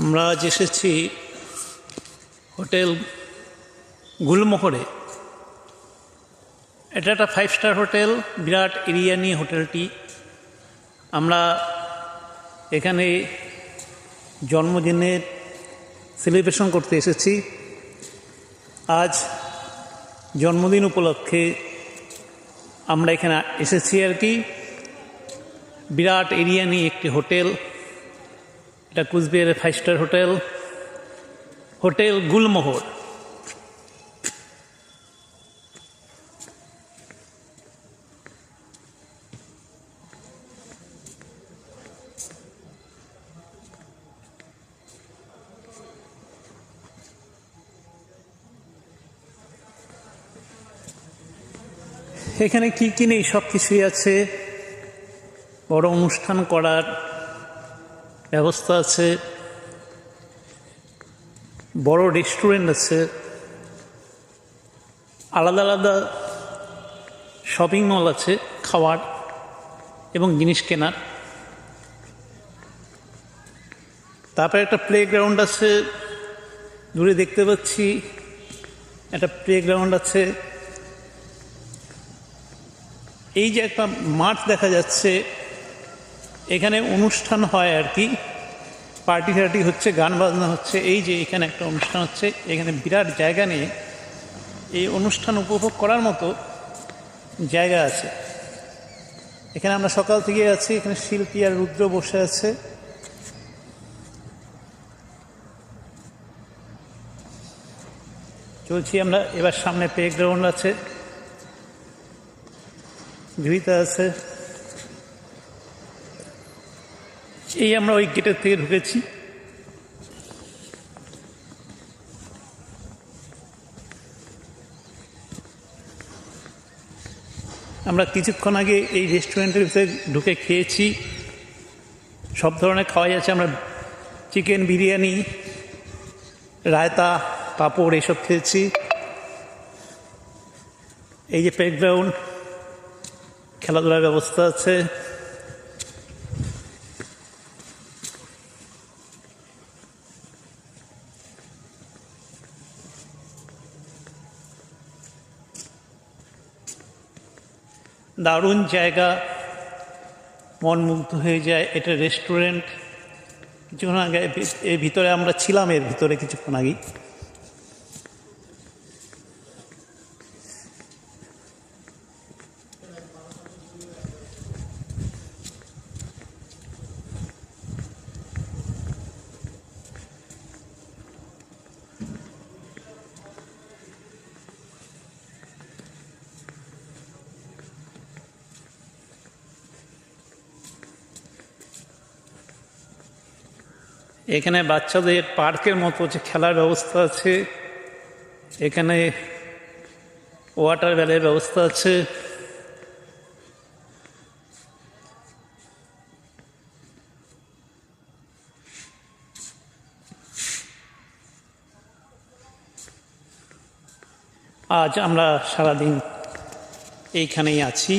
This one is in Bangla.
আমরা আজ এসেছি হোটেল গুলমোহরে। এটা একটা ফাইভ স্টার হোটেল, বিরাট এরিয়া নিয়ে হোটেলটি। আমরা এখানে জন্মদিনের সেলিব্রেশন করতে এসেছি। আজ জন্মদিন উপলক্ষে আমরা এখানে এসেছি আর কি। বিরাট এরিয়া নিয়ে একটি হোটেল। এটা কুচবিহারের five star hotel hotel Gulmohar. এখানে কি কি নেই? সব কিছুই আছে। বড় অনুষ্ঠান করার ব্যবস্থা আছে, বড় রেস্টুরেন্ট আছে, আলাদা আলাদা শপিং মল আছে, খাওয়ার এবং জিনিস কেনার। তারপরে একটা প্লে গ্রাউন্ড আছে, দূরে দেখতে পাচ্ছি, একটা প্লে গ্রাউন্ড আছে। এই যে একটা মাঠ দেখা যাচ্ছে এখানে অনুষ্ঠান হয় আর কি। পার্টি টার্টি হচ্ছে, গান বাজনা হচ্ছে, এই যে এখানে একটা অনুষ্ঠান হচ্ছে, এখানে বিরাট জায়গা নিয়ে এই অনুষ্ঠান উপভোগ করার মতো জায়গা আছে। এখানে আমরা সকাল থেকে আছি, এখানে শিল্পী আর রুদ্র বসে আছে। চলছি আমরা, এবার সামনে প্লে গ্রাউন্ড আছে। গৃহীতা আছে। এই আমরা ওই গেটের থেকে ঢুকেছি। আমরা কিছুক্ষণ আগে এই রেস্টুরেন্টের ভিতরে ঢুকে খেয়েছি। সব ধরনের খাওয়া যাচ্ছে আমরা চিকেন বিরিয়ানি, রায়তা, পাঁপড় এসব খেয়েছি। এই যে প্লেগ্রাউন্ড খেলাধুলার ব্যবস্থা আছে। দারুণ জায়গা। মন মুগ্ধ হয়ে যায়। এটা রেস্টুরেন্ট কিছুক্ষণ আগে এর ভিতরে আমরা ছিলাম, এর ভিতরে কিছুক্ষণ আগেই। এখানে বাচ্চাদের পার্কের মতো যে খেলার ব্যবস্থা আছে, এখানে ওয়াটার ভ্যালের ব্যবস্থা আছে। আজ আমরা সারাদিন এইখানেই আছি।